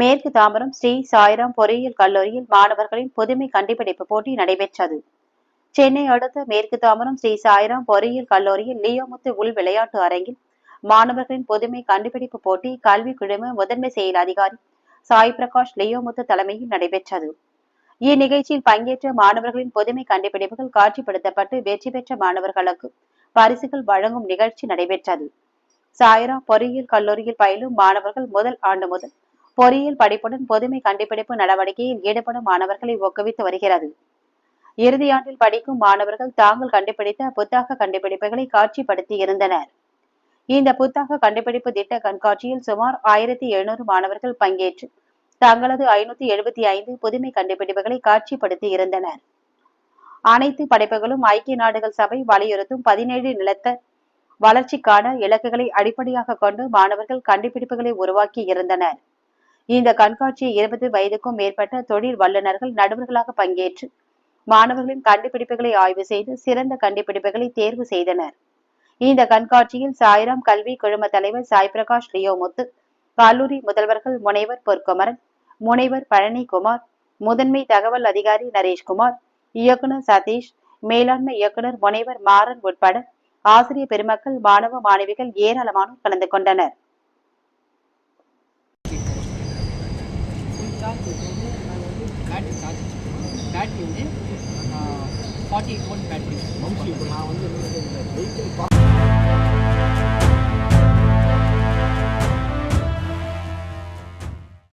மேற்கு தாம்பரம் ஸ்ரீ சாய்ராம் பொறியியல் கல்லூரியில் மாணவர்களின் புதுமை கண்டுபிடிப்பு போட்டி நடைபெற்றது. சென்னை அடுத்த மேற்கு தாம்பரம் ஸ்ரீ சாய்ராம் பொறியியல் கல்லூரியில் லியோமுத்து உள் விளையாட்டு அரங்கில் மாணவர்களின் புதுமை கண்டுபிடிப்பு போட்டி கல்வி குழும முதன்மை செயல் அதிகாரி சாய் பிரகாஷ் லியோமுத்து தலைமையில் நடைபெற்றது. இந்நிகழ்ச்சியில் பங்கேற்ற மாணவர்களின் புதுமை கண்டுபிடிப்புகள் காட்சிப்படுத்தப்பட்டு வெற்றி பெற்ற மாணவர்களுக்கு பரிசுகள் வழங்கும் நிகழ்ச்சி நடைபெற்றது. சாய்ரா பொறியியல் கல்லூரியில் பயிலும் மாணவர்கள் முதல் ஆண்டு முதல் பொறியியல் படிப்புடன் புதுமை கண்டுபிடிப்பு நடவடிக்கையில் ஈடுபடும் மாணவர்களை ஊக்குவித்து வருகிறது. இறுதியாண்டில் படிக்கும் மாணவர்கள் தாங்கள் கண்டுபிடித்த புத்தாக்க கண்டுபிடிப்புகளை காட்சிப்படுத்தி இருந்தனர். இந்த புத்தக கண்டுபிடிப்பு திட்ட கண்காட்சியில் சுமார் ஆயிரத்தி எழுநூறு மாணவர்கள் பங்கேற்று தங்களது ஐநூத்தி எழுபத்தி ஐந்து புதுமை கண்டுபிடிப்புகளை காட்சிப்படுத்தி இருந்தனர். அனைத்து படைப்புகளும் ஐக்கிய நாடுகள் சபை வலியுறுத்தும் பதினேழு நிலத்த வளர்ச்சிக்கான இலக்குகளை அடிப்படையாக கொண்டு மாணவர்கள் கண்டுபிடிப்புகளை உருவாக்கி இருந்தனர். இந்த கண்காட்சியை இருபது வயதுக்கும் மேற்பட்ட தொழில் வல்லுநர்கள் நடுவர்களாக பங்கேற்று மாணவர்களின் கண்டுபிடிப்புகளை ஆய்வு செய்து சிறந்த கண்டுபிடிப்புகளை தேர்வு செய்தனர். இந்த கண்காட்சியில் சாய்ராம் கல்வி குழும தலைவர் சாய் பிரகாஷ் லியோமுத்து கல்லூரி முதல்வர்கள் முனைவர் பொற்குமரன் முனைவர் பழனிக்குமார் முதன்மை தகவல் அதிகாரி நரேஷ்குமார் இயக்குனர் சதீஷ் மேலாண்மை இயக்குனர் முனைவர் மாறன் உட்பட ஆசிரியர் பெருமக்கள் மாணவ மாணவிகள் ஏராளமானோர் கலந்து கொண்டனர். ஃபுல் வந்து நாங்கள் வந்து பேட்டரி சார்ஜ் பேட்டரி வந்து ஃபார்ட்டி எயிட் வோல்ட் பேட்டரி நான் வந்து